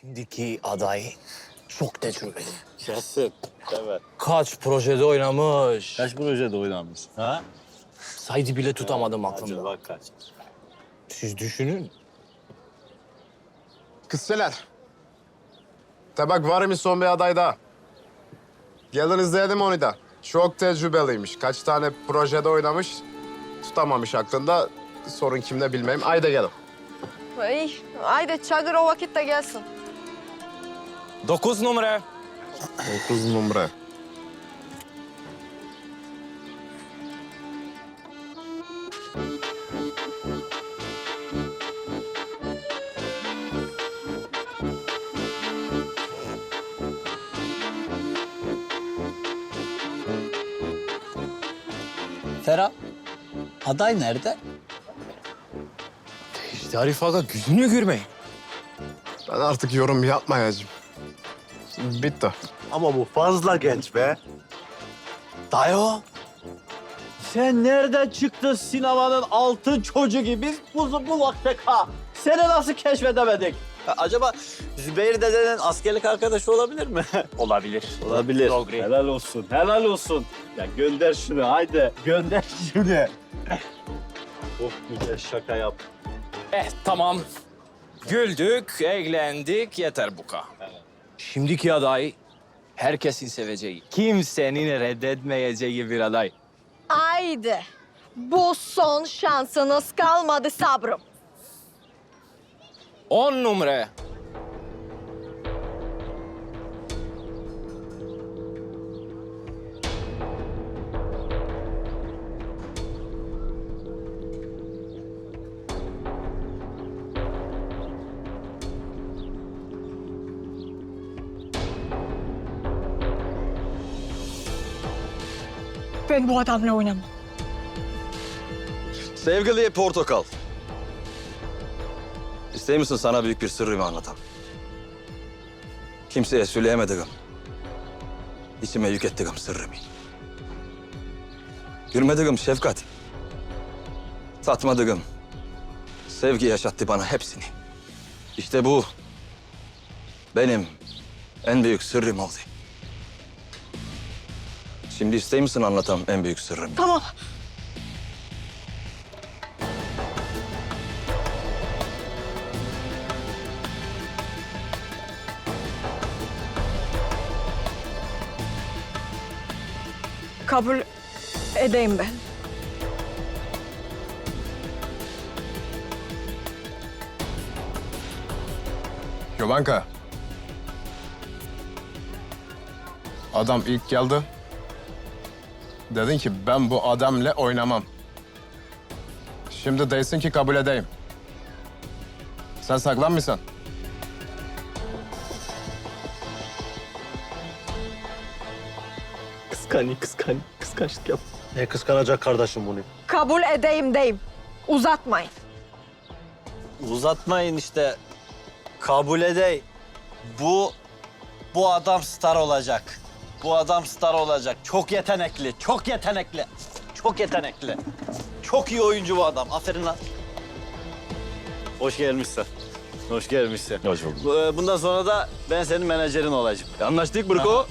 Şimdiki aday çok tecrübeli. Kesin. Evet. Kaç projede oynamış. Kaç projede oynanmış? Ha? Saydı bile tutamadım Acaba aklımda. kaç? Siz düşünün. Kızseler. Tabak var mı son bir aday daha? Gelin izleyelim onu da. Çok tecrübeliymiş. Kaç tane projede oynamış. Tutamamış aklında. Sorun kimde bilmeyeyim. Ayda gelin. İyi, haydi Çagır o vakitte gelsin. Dokuz numara. Dokuz numara. Ferhat, aday nerede? İşte Arif Aga gözünü görmeyin. Ben artık yorum yapmayacağım. Bitti. Ama bu fazla genç be. Dayo. Sen nereden çıktın sinemanın altın çocuğu gibi? Biz buzu bulaktık ha. Seni nasıl keşfedemedik? Ha, acaba Zübeyir dedenin askerlik arkadaşı olabilir mi? Olabilir. Olabilir. Dogri. Helal olsun, helal olsun. Ya gönder şunu, haydi. Gönder şunu. Çok güzel şaka yap. Eh tamam. Güldük, eğlendik, yeter bu kadar. Şimdiki aday herkesin seveceği, kimsenin reddetmeyeceği bir aday. Haydi. Bu son şansınız kalmadı sabrım. On numara. Ben bu adamla oynamam. Sevgili Portakal. İster misin sana büyük bir sırrımı anlatam? Kimseye söyleyemediğim, içime yük ettiğim sırrımı. Görmediğim şefkat, tatmadığım sevgi yaşattı bana hepsini. İşte bu benim en büyük sırrım oldu. Şimdi ister misin anlatam en büyük sırrımı? Tamam. Kabul edeyim ben. Yovanka. Adam ilk geldi. Dedin ki ben bu adamla oynamam. Şimdi değilsin ki kabul edeyim. Sen saklanmışsın. Kıskanıyor, kıskanıyor. Kıskançlık yap. Ne kıskanacak kardeşim bunu? Kabul edeyim deyim. Uzatmayın. Uzatmayın işte. Kabul edey. Bu bu adam star olacak. Bu adam star olacak. Çok yetenekli, çok yetenekli. Çok yetenekli. Çok iyi oyuncu bu adam. Aferin lan. Hoş gelmişsin. Hoş gelmişsin. Hoş bulduk. Bu- Bundan sonra da ben senin menajerin olacağım. Anlaştık Burko.